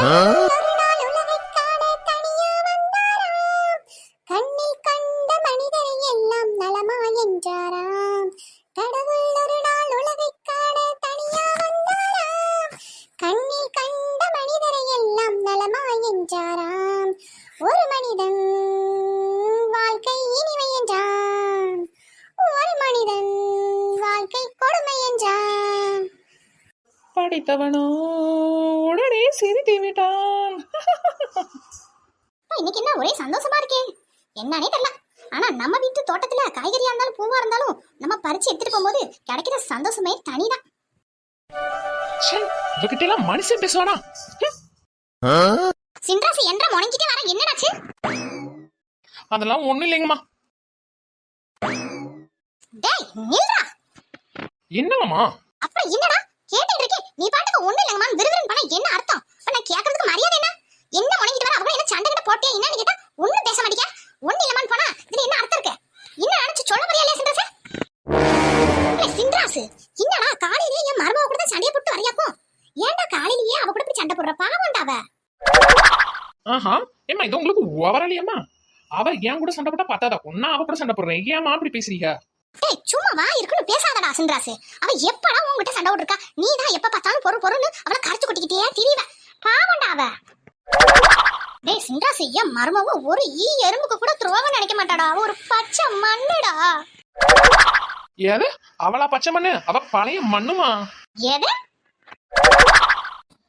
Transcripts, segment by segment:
ஒரு கண்ட மனிதரை எல்லாம் நலமா என்றாராம். கடவுள் ஒரு நாள் காண தனியா வந்தாராம். கண்ணில் கண்ட மனிதரை எல்லாம் நலமா என்றாராம். படித்தவனோ உடனே சிரித்து விட்டான் அப்பா, இன்னைக்கு என்ன? ஒரே சந்தோஷமா இருக்கே. என்னன்னே தெரியல. ஆனா நம்ம வீட்டு தோட்டத்துல காய்கறியா இருந்தாலும் பூவா இருந்தாலும் நம்ம பறிச்சு எடுத்துட்டு போகும்போது கிடைக்கிற சந்தோஷமே தனிதான். இவகிட்ட எல்லாம் மனுஷன் பேசுவானா? சின்ராசி என்ற முடங்கிட்டே வர என்னடாச்சு? அதெல்லாம் ஒண்ணும் இல்லைங்கம்மா. டேய் நில்றா. என்னவாமா அப்புறம் என்னடா? கேட்டுட்டு இருக்கே. நீ பாட்டுக்கு ஒண்ணு இல்லங்கம்மா விறுவிறுன்னு பண்ண என்ன அர்த்தம்? இப்ப நான் கேட்கறதுக்கு மரியாதை என்ன? என்ன முடங்கிட்டு வர? அவங்க என்ன சண்டை கிட்ட போட்டியா? என்னன்னு கேட்டா ஒண்ணும் பேச மாட்டேங்க ஒண்ணு இல்லமான்னு போனா. இதுல என்ன அர்த்தம் இருக்கு? என்ன நினைச்சு சொல்ல முடியல சின்ராசு ஏய், என்னடா காலையிலேயே என் மருமக கூட தான் சண்டையை போட்டு வரையாக்கும் ஏன்டா காலையிலேயே அவ கூட போய் சண்டை போடுற? பாவம்டா அவ. ஆஹா ஏம்மா இது உங்களுக்கு ஓவராலியம்மா அவ ஏன் கூட சண்டை போட்டா பார்த்தாதா ஒன்னா அவ கூட சண்டை போடுறேன் ஏமா அப்படி பேசுறீங்க? டேய் சும்மா வா இருக்குன்னு பேசாதடா சின்ராசு. அவ எப்படா உன்கிட்ட சண்டை போட்டுருக்கா? நீ தான் எப்ப பார்த்தாலும் பொறு பொருன்னு அவளை கரைச்சு கொட்டிக்கிட்டே திரிவ. பாவம்டா அவ. டேய் சின்ராசு ஏன் மருமவ ஒரு ஈ எறும்புக்கு கூட துரோகம் நினைக்க மாட்டாடா. அவ ஒரு பச்சை மண்ணுடா. ஏது அவளா பச்சை மண்ணு? அவ பழைய மண்ணுமா? எது?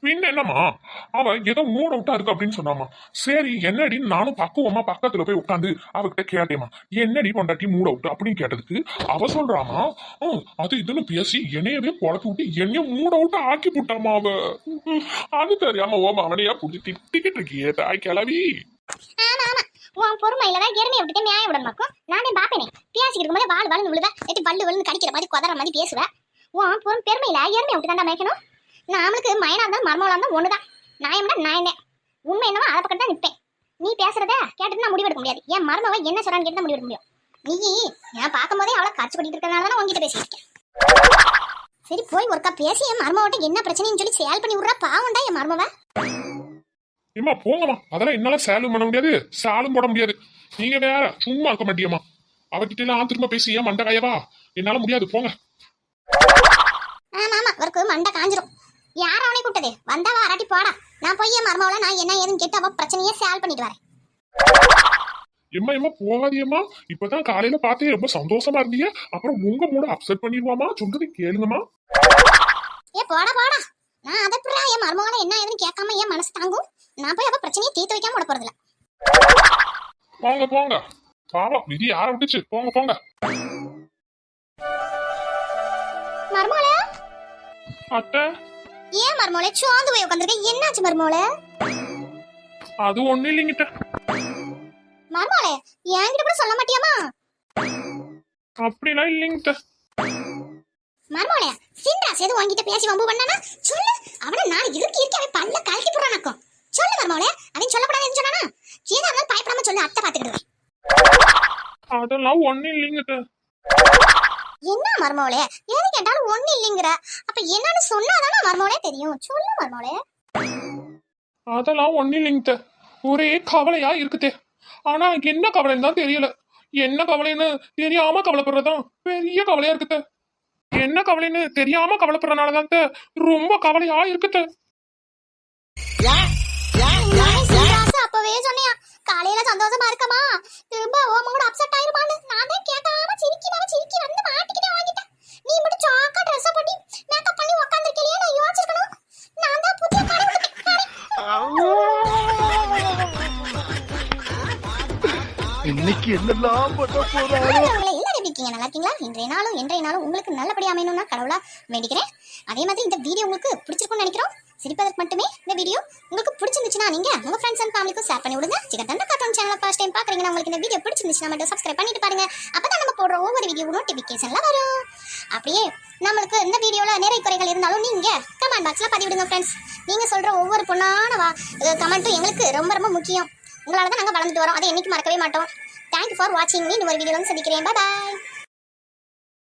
பின்ன என்னம்மா? அவ ஏதோ மூட் அவுட்டா இருக்கு அப்படின்னு சொன்னாமா சரி என்னடின்னு நானும் பக்குவமா பக்கத்துல போய் உட்காந்து அவகிட்ட கேட்டேமா என்னடி பொண்டாட்டி மூட் அவுட் அப்படின்னு கேட்டதுக்கு அவ சொல்றாமா அது இதுன்னு பேசி என்னையவே குழப்பி விட்டு என்னைய மூட் அவுட் ஆக்கி விட்டாமா அவ. அது தெரியாம ஓமா அவனையா புடிச்சு திட்டிக்கிட்டு இருக்கியே தாய் கிளவி உன் பொறுமையில தான் எருமையை விட்டுட்டு நியாயம் விட நானே பாப்பேனே. பேசிக்கிட்டு இருக்கும்போது வாழ் வாழ்னு விழுவ. எட்டு பல்லு விழுந்து கடிக்கிற மாதிரி குதற மாதிரி பேசுவேன் உன் பொறும் பெருமையில எருமையை விட்டு தான் மேய்க்கணும்? நாமளுக்கு மயனா இருந்தாலும் மர்மலா இருந்தாலும் ஒண்ணுதான். நியாயம்னா நியாயம் உண்மை என்னவோ அதை பக்கம் தான் நிற்பேன் நீ பேசுறத கேட்டுட்டு நான் முடிவெடுக்க முடியாது. என் மருமவ என்ன சொல்றான்னு கேட்டு முடிவெடுக்க முடியும். நீ நான் பார்க்கும்போதே அவளை காட்சி பண்ணிட்டு இருக்கனால தான் உங்ககிட்ட பேசிட்டு இருக்கேன் சரி போய் ஒருக்கா பேசி என் மருமவட்ட என்ன பிரச்சனைன்னு சொல்லி சேல் பண்ணி விட்றா பாவம்டா என் மருமவ. ஏம்மா போங்கம்மா. அதெல்லாம் என்னால சேலும் பண்ண முடியாது சாலும் போட முடியாது. நீங்க வேற சும்மா இருக்க மாட்டியம்மா அவகிட்ட எல்லாம் திரும்ப பேசி ஏன் மண்டை காயவா? என்னால முடியாது போங்க. ஆமா ஆமா அவருக்கு மண்டை காஞ்சிரும். யார் அவனை கூட்டது வந்தவா அராட்டி போடா. நான் போய் என் மருமவள நான் என்ன ஏதுன்னு கேட்டு அவ பிரச்சனையே சேல் பண்ணிட்டு வரேன். எம்மா எம்மா போகாதியம்மா இப்பதான் காலையில பார்த்தே ரொம்ப சந்தோஷமா இருந்தீங்க அப்புறம் உங்க மூட அப்செட் பண்ணிடுவாமா? சொல்றது கேளுங்கம்மா. ஏ போடா போடா. நான் அதை புறா. என் மருமகள என்ன ஏதுன்னு கேட்காம என் மனசு தாங்கும். நான் போய் அவ பிரச்சனையை தீர்த்து வைக்காம விட போறதில்ல. போங்க போங்க. பாவம் விதி யார விட்டுச்சு? போங்க போங்க. மருமகள அத்தை? ஏன் மருமகள சோர்ந்து போய் உட்காந்துருக்க என்னாச்சு மருமகள அது ஒண்ணு இல்லைங்கிட்ட மருமகள என்கிட்ட கூட சொல்ல மாட்டியாமா அப்படிலாம் இல்லைங்கிட்ட மருமகள சின்ராஸ் எது உன்கிட்ட பேசி வம்பு பண்ணானா? சொல்லு. அவன நான் இருக்கு இருக்கு அவன் பல்ல கலக்கி போறானாக்கும் சொல்லு மருமகள அவன் சொல்லக்கூடாதுன்னு சொன்னானா? ஏதா இருந்தாலும் பயப்படாம சொல்லு அத்தை பாத்துக்கிடுவேன் அதெல்லாம் ஒண்ணு இல்லைங்கிட்ட என்ன மர்மோளே எது கேட்டாலும் ஒண்ணு இல்லைங்கிற. அப்ப என்னன்னு சொன்னாதானே மர்மோளே தெரியும். சொல்லு மர்மோளே அதெல்லாம் ஒண்ணு இல்லைங்கிட்ட ஒரே கவலையா இருக்குதே. ஆனா என்ன கவலைன்னு தான் தெரியல. என்ன கவலைன்னு தெரியாம கவலைப்படுறதுதான் பெரிய கவலையா இருக்குதே என்ன கவலைன்னு தெரியாம கவலைப்படுறதுனாலதான் தே. ரொம்ப கவலையா இருக்குதே அப்பவே சொன்னியா? காலையில சந்தோஷமா இருக்கமா? திரும்ப ஓம கூட அப்செட் ஆயிருமான்னு நான் தான் கேட்காம சிரிக்கி இன்னைக்கு என்னெல்லாம் பண்ண போறாரோ உங்களை இருக்கீங்க? நல்லா இருக்கீங்களா? இன்றைய நாளும் இன்றைய நாளும் உங்களுக்கு நல்லபடியா அமையணும்னா கடவுளா வேண்டிக்கிறேன். அதே மாதிரி இந்த வீடியோ உங்களுக்கு பிடிச்சிருக்கும்னு நினைக்கிறோம். சிரிப்பதற்கு மட்டுமே இந்த வீடியோ உங்களுக்கு பிடிச்சிருந்துச்சுன்னா நீங்க உங்க ஃப்ரெண்ட்ஸ் அண்ட் ஃபேமிலிக்கும் ஷேர் பண்ணி விடுங்க. சிக்கன் தந்த கார்ட்டூன் சேனலை ஃபர்ஸ்ட் டைம் பாக்குறீங்கன்னா உங்களுக்கு இந்த வீடியோ பிடிச்சிருந்துச்சுன்னா மட்டும் சப்ஸ்கிரைப் பண்ணிட்டு பாருங்க. அப்பதான் நம்ம போடுற ஒவ்வொரு வீடியோ நோட்டிபிகேஷன்ல வரும். அப்படியே நம்மளுக்கு இந்த வீடியோல நிறைய குறைகள் இருந்தாலும் நீங்க கமெண்ட் பாக்ஸ்ல பதிவிடுங்க ஃப்ரெண்ட்ஸ் நீங்க சொல்ற ஒவ்வொரு பொண்ணான கமெண்ட்டும் எங்களுக்கு ரொம்ப ரொம்ப முக்கியம். உங்களால தான் நாங்கள் வளர்ந்துட்டு வரோம். அதை என்றைக்கு மறக்கவே மாட்டோம். தேங்க்யூ ஃபார் வாட்சிங் மீண்டும் ஒரு வீடியோ வந்து சந்திக்கிறேன். பாய்